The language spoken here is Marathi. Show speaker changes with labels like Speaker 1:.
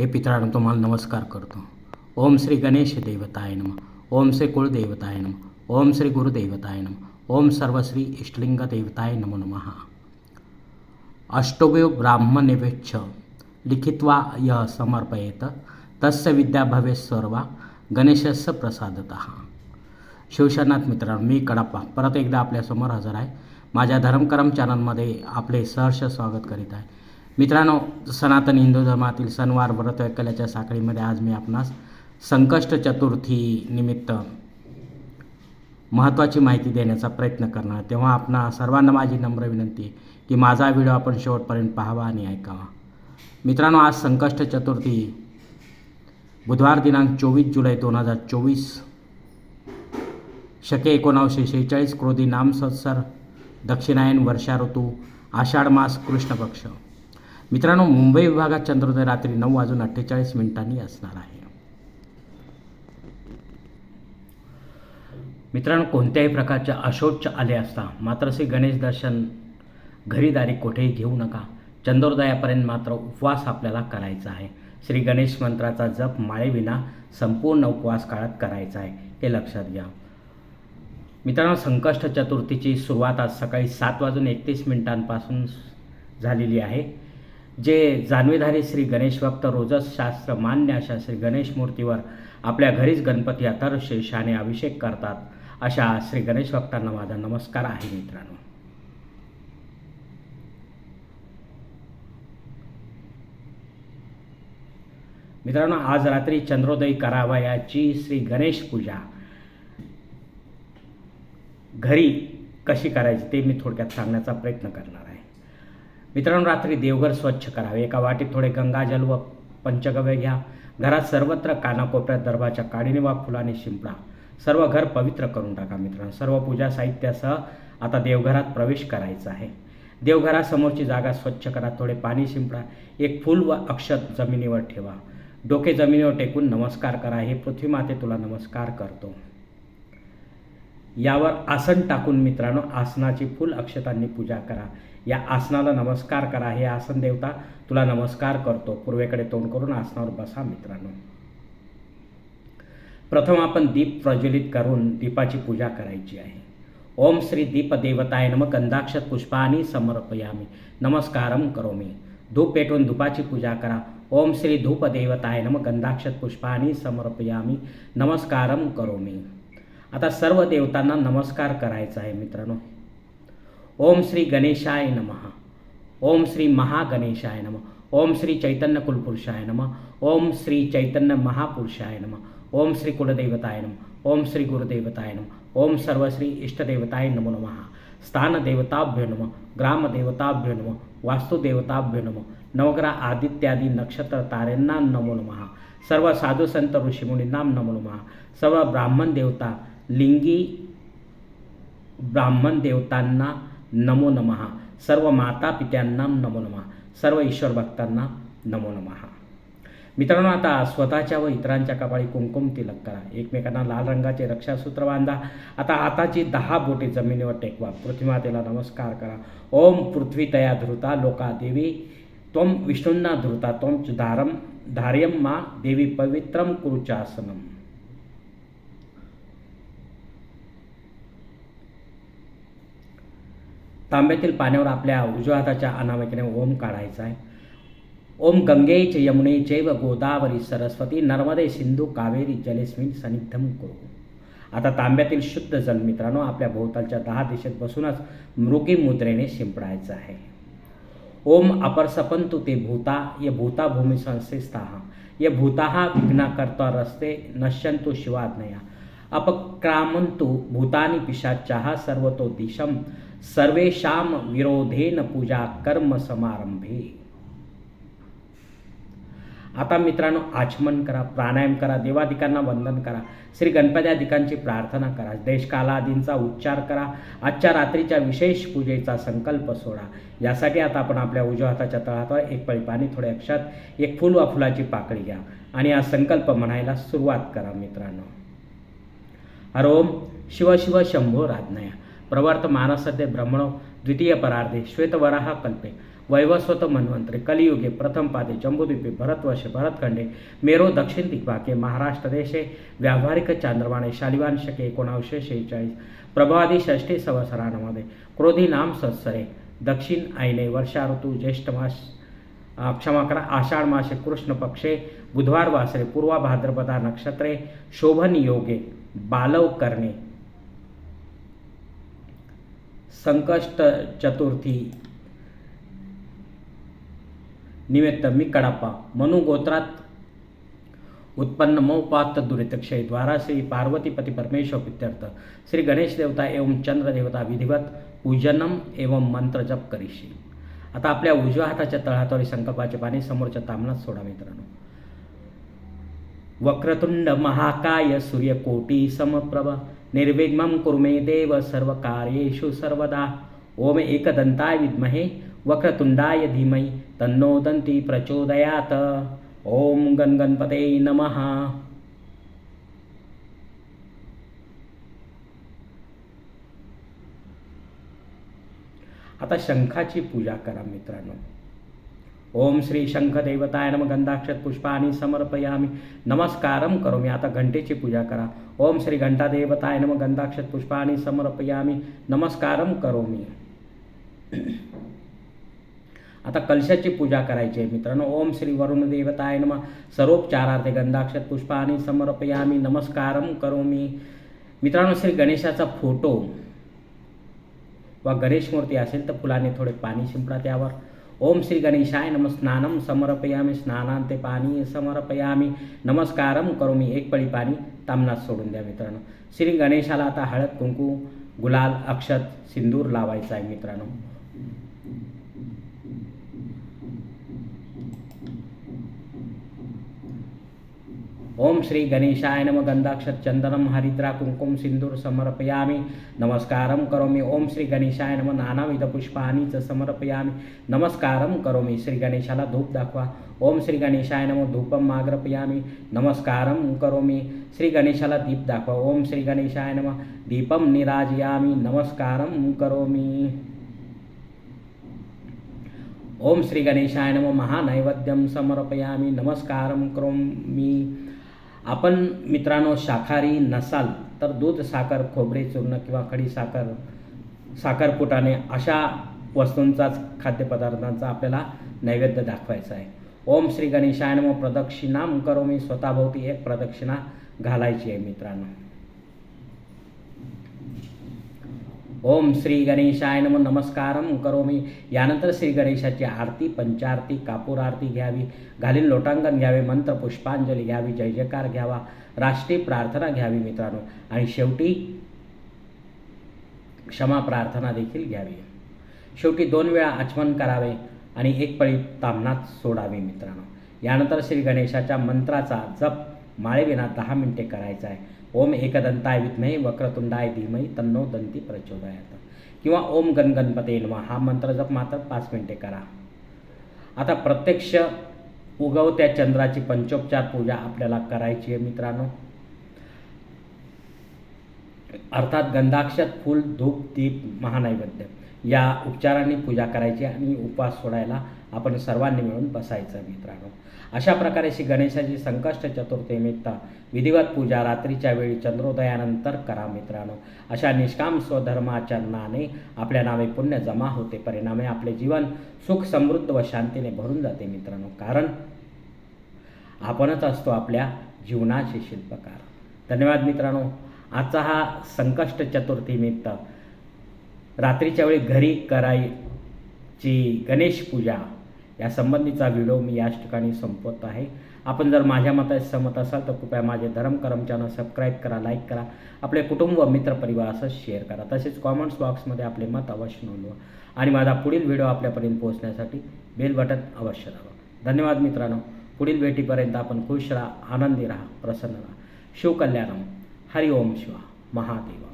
Speaker 1: हे पितरांनो तुम्हाला नमस्कार करतो. ओम श्री गणेश देवताय नम. ओम श्री कुळदेवताय नम. ओम श्री गुरुदेवताय नम. ओम सर्वश्री इष्टलिंग देवताय नमो नमः. अष्टोभ्यो ब्राह्मणेभ्यश्च लिखित्वा यः समर्पयेत तस्य विद्या भवेत् सर्वा गणेशस्य प्रसादतः. शिवशरनाथ मित्रांनो मी कडप्पा. परत एकदा आपल्यासमोर हजर आहे. माझ्या धर्मकरम चॅनलमध्ये आपले सहर्ष स्वागत करीत आहे. मित्रांनो सनातन हिंदू धर्मातील सणवार व्रत वैकल्याच्या साखळीमध्ये आज मी आपणास संकष्ट चतुर्थी निमित्त महत्त्वाची माहिती देण्याचा प्रयत्न करणार. तेव्हा आपणा सर्वांना माझी नम्र विनंती की माझा व्हिडिओ आपण शेवटपर्यंत पाहावा आणि ऐकावा. मित्रांनो आज संकष्ट चतुर्थी बुधवार दिनांक चोवीस जुलै दोन हजार चोवीस. शके एकोणावीसशे शेहेचाळीस क्रोधी नामसत्सर दक्षिणायन वर्षा ऋतू आषाढ मास कृष्णपक्ष. मित्रांनो मुंबई विभागात चंद्रोदय रात्री नऊ वाजून अठ्ठेचाळीस मिनिटांनी असणार आहे. मित्रांनो कोणत्याही प्रकारच्या अशोच आले असता मात्र श्री गणेश दर्शन घरीदारी कोठेही घेऊ नका. चंद्रोदयापर्यंत मात्र उपवास आपल्याला करायचा आहे. श्री गणेश मंत्राचा जप माळेविना संपूर्ण उपवास काळात करायचा आहे हे लक्षात घ्या. मित्रांनो संकष्ट चतुर्थीची सुरुवात आज सकाळी सात वाजून एकतीस मिनिटांपासून झालेली आहे. जे जानवेधारी श्री गणेश भक्त रोजच शास्त्र मान्य अशा श्री गणेश मूर्तीवर आपल्या घरीच गणपती अथर्वशेषाने अभिषेक करतात अशा श्री गणेश भक्तांना माझा नमस्कार आहे मित्रांनो. मित्रांनो आज रात्री चंद्रोदय करावयाची श्री गणेश पूजा. घरी कशी करायची ते मी थोडक्यात सांगण्याचा प्रयत्न करणार मित्रांनो रात्री देवघर स्वच्छ करावे. एका वाटीत थोडे गंगाजल व पंचगव्य घ्या. घरात सर्वत्र कानाकोपऱ्यात दर्भाच्या काडीने वा फुलाने शिंपडा. सर्व घर पवित्र करून टाका मित्रांनो. सर्व पूजा साहित्यासह आता देवघरात प्रवेश करायचा आहे. देवघरासमोरची जागा स्वच्छ करा. थोडे पाणी शिंपडा. एक फूल व अक्षत जमिनीवर ठेवा. डोके जमिनीवर टेकून नमस्कार करा. हे पृथ्वी माते तुला नमस्कार करतो. यावर आसन टाकून मित्रांनो आसनाची फुल अक्षतांनी पूजा करा. या आसनाला नमस्कार करा. हे आसन देवता तुला नमस्कार करतो. पूर्वेकडे तोंड करून आसनावर बसा मित्रांनो. प्रथम आपण दीप प्रज्वलित करून दीपाची पूजा करायची आहे. ओम श्री दीप देवताय नम. गंधाक्ष पुष्पानी समर्पयामी. नमस्कारम करोमी. धूप पेटवून धुपाची पूजा करा. ओम श्री धूप देवताय नम. गंधाक्ष पुष्पानी समर्पयामी. नमस्कारम करोमी. आता सर्व देवतांना नमस्कार करायचा आहे मित्रांनो. ओम श्री गणेशाय नमः. ओम श्री महागणेशाय नमः. ओम श्री चैतन्य कुलपुरुषाय नमः. ओम श्री चैतन्य महापुरुषाय नमः. ओम श्री कुलदेवताय नम. ओम श्री गुरुदेवताय नम. ओम सर्वश्री इष्टदेवताय नमो नमः. स्थानदेवताभ्यो नमः. ग्रामदेवताभ्यो नम. वास्तुदेवताभ्यो नम. नवग्रह आदित्यादी नक्षत्र तारेंना नमो नमः. सर्व साधू संत ऋषीमुनींना नमो नमः. सर्व ब्राह्मण देवता लिंगी ब्राह्मण देवतांना नमो नमः. सर्व माता पित्यांना नमो नमः. सर्व ईश्वर भक्तांना नमो नमः. मित्रांनो आता स्वतःच्या व इतरांच्या कपाळी कुंकुम तिलक करा. एकमेकांना लाल रंगाचे रक्षासूत्र बांधा. आता हाताची दहा बोटे जमिनीवर टेकवा. पृथ्वीमातेला नमस्कार करा. ओम पृथ्वी तया धृता लोका देवी. त्वम विष्णूंना धृता त्वम धारम धार्यम मा देवी पवित्रम कुरुचासनम. तांब्यातील पाण्यावर आपल्या उजव्या हाताच्या अनामिकेने ओम काढायचा आहे. ओम गंगे च यमुने चैव गोदावरी सरस्वती नर्मदे सिंधू कावेरी जलेस्मिन सनिग्धम करू. आता तांब्यातील शुद्ध जल मित्रांनो आपल्या भोवतालच्या दहा दिशेत बसूनच मृगी मुद्रेने शिंपडायचं आहे. ओम अपरसपंतु ते भूता ये भूता भूमी संस्थेस्था. ये भूता विघ्ना करता रस्ते नश्यंतु शिवाज्ञया. अपक्रामंतु भूतानी पिशाच्या सर्वतो दिशम सर्वेषाम विरोधेन पूजा कर्म समारंभे आता मित्रांनो आचमन करा प्राणायाम करा देवादिकांना वंदन करा श्री गणपत्यादिकांची प्रार्थना करा देशकालादींचा उच्चार करा आजच्या रात्रीच्या विशेष पूजेचा संकल्प सोडा. यासाठी आता आपण आपल्या उजव्या हाताच्या तळातवर एक पळी पाणी थोड्या अक्षात एक फुल वा फुलाची पाकळी घ्या आणि हा संकल्प म्हणायला सुरुवात करा मित्रांनो. हरोम शिव शिव शंभो राज्ञया प्रवर्तमानसते ब्रह्मणो द्वितीयपरार्धे श्वेतवराह कल्पे। वैवस्वत मन्वंतरे कलियुगे प्रथम पादे जम्बुद्वीपे भरतवर्षे भरतखंडे। मेरो दक्षिण दिग्भागे महाराष्ट्र देशे। व्यावहारिक चांद्रवाणे शालिवान शके एकोणावीसशे शेहेचाळीस। प्रभादी षष्ठी संवत्सरांमध्ये क्रोधी नाम सत्सरे। दक्षिण आईने वर्षा ऋतू ज्येष्ठ मास क्षमा करा आषाढ मासे कृष्ण पक्षे। बुधवार वासरे पूर्वा भाद्रपदा नक्षत्रे। शोभन योगे बालव करणे। संकष्ट चतुर्थी निमित्त मी कडापा मनु गोत्रात उत्पन्न मौपात दुरितक्षय द्वारा श्री पार्वतीपती परमेश्वर पित्यर्थ. श्री गणेश देवता एवं चंद्र देवता विधिवत पूजनम एवं मंत्र जप करीशी आता आपल्या उजव्या हाताच्या तळहातावरील संकल्पाचे पाणी समोरच्या तामनात सोडा मित्रांनो. वक्रतुंड महाकाय सूर्यकोटी समप्रभ. निर्विघ्नं कुर्मे देव सर्वकार्येषु सर्वदा। ओम एकदंताय विद्महे वक्रतुंडाय धीमहि तन्नो दन्ती प्रचोदयात। ओम गणगणपते नमः। आता शंखाची पूजा करा मित्रांनो। ओम श्री शंख देवताय नम गंधाक्षत पुष्पाणि समर्पयामी। नमस्कारम करोमी आता घंटेची पूजा करा। ओम श्री घंटा देवताय नम गंधाक्षत पुष्पाणि समर्पयामी। नमस्कारम करोमी। आता कलशाची पूजा करायची आहे मित्रांनो। ओम श्री वरुण देवताय नम सर्वोपचारार्थे गंधाक्षत पुष्पाणि समर्पयामी। नमस्कारम करोमी। मित्रांनो श्री गणेशाचा फोटो वा गणेश मूर्ती असेल तर फुलाने थोडे पाणी शिंपडा त्यावर। ओम श्री गणेशाय नम स्नानम समर्पयामी स्नानांते पाणी समर्पयामी नमस्कारम करोमी एक पळी पाणी तामनात सोडून द्या मित्रांनो. श्री गणेशाला आता हळद कुंकू गुलाल अक्षत सिंदूर लावायचा आहे मित्रांनो. ओम श्री गणेशाय नम गंधाक्षर चंदनम हरिद्रा कुंकुम सिंदूर समर्पयामी नमस्कारम करोमी ओम श्री गणेशाय नम। नानाविध च समर्पयामी। नमस्कारम करोमी श्री गणेशाला धूप दाखवा। ओम श्री गणेशाय नम। धूपम माग्रपयामी। नमस्कारम करोमी श्री गणेशाला दीप दाखवा। ओम श्री गणेशाय नम। दीपम निराजयामी। नमस्कारम करोमी। ओम श्री गणेशाय नम। महानैवेद्यम समर्पयामी। नमस्कारम करोमी। आपण मित्रांनो शाकाहारी नसाल तर दूध साखर खोबरे चूर्ण किंवा खडी साखर साखरपुटाने अशा वस्तूंचाच खाद्यपदार्थांचा आपल्याला नैवेद्य दाखवायचा आहे. ओम श्री गणेशाय नम प्रदक्षिणाम करोमी स्वतःभोवती एक प्रदक्षिणा घालायची आहे मित्रांनो. ओम श्री गणेशाय नम नमस्कारम करोमी. यानंतर श्री गणेशाची आरती पंचारती कापूर आरती घ्यावी घालीन लोटांगण घ्यावे मंत्र पुष्पांजली घ्यावी जय जयकार घ्यावा राष्ट्रीय प्रार्थना घ्यावी मित्रांनो. आणि शेवटी क्षमा प्रार्थना देखील घ्यावी. शेवटी दोन वेळा आचमन करावे आणि एक पळी तामनात सोडावे मित्रांनो. यानंतर श्री गणेशाच्या मंत्राचा जप माळेविना दहा मिनिटे करायचा आहे. ओम एकदंताय विद्महे वक्रतुंडाय धीमही तन्नो दंती प्रचोदयात। किंवा ओम गणगणपते नमः हा मंत्र जप मात्र पाच मिनिटे करा। आता प्रत्यक्ष उगवत्या चंद्राची पंचोपचार पूजा आपल्याला करायची आहे मित्रांनो. अर्थात गंधाक्षत फूल धूप दीप महानैवेद्य. या उपचारांनी पूजा करायची आणि उपवास सोडायला आपण सर्वांनी मिळून बसायचं मित्रांनो. अशा प्रकारे श्री गणेशाची संकष्ट चतुर्थीनिमित्त विधिवत पूजा रात्रीच्या वेळी चंद्रोदयानंतर करा मित्रांनो. अशा निष्काम स्वधर्माचरणाने आपल्या नावे पुण्य जमा होते. परिणामे आपले जीवन सुख समृद्ध व शांतीने भरून जाते मित्रांनो. कारण आपणच असतो आपल्या जीवनाचे शिल्पकार. धन्यवाद मित्रांनो. आजचा हा संकष्ट चतुर्थीनिमित्त रात्रीच्या वेळी घरी करायची गणेश पूजा या संबंधीचा व्हिडिओ मी याच ठिकाणी संपवत आहे. आपण जर माझ्या मताशी सहमत असाल तर कृपया माझे धर्म करम चॅनल सबस्क्राईब करा लाईक करा. आपले कुटुंब व मित्रपरिवार असं शेअर करा. तसेच कॉमेंट्स बॉक्समध्ये आपले मत अवश्य नोंदवा. आणि माझा पुढील व्हिडिओ आपल्यापर्यंत पोहोचण्यासाठी बेल बटन अवश्य दाबा. धन्यवाद मित्रांनो. पुढील भेटीपर्यंत आपण खुश राहा आनंदी राहा प्रसन्न राहा. शिवकल्याणम हरिओम शिवा. महादेवा.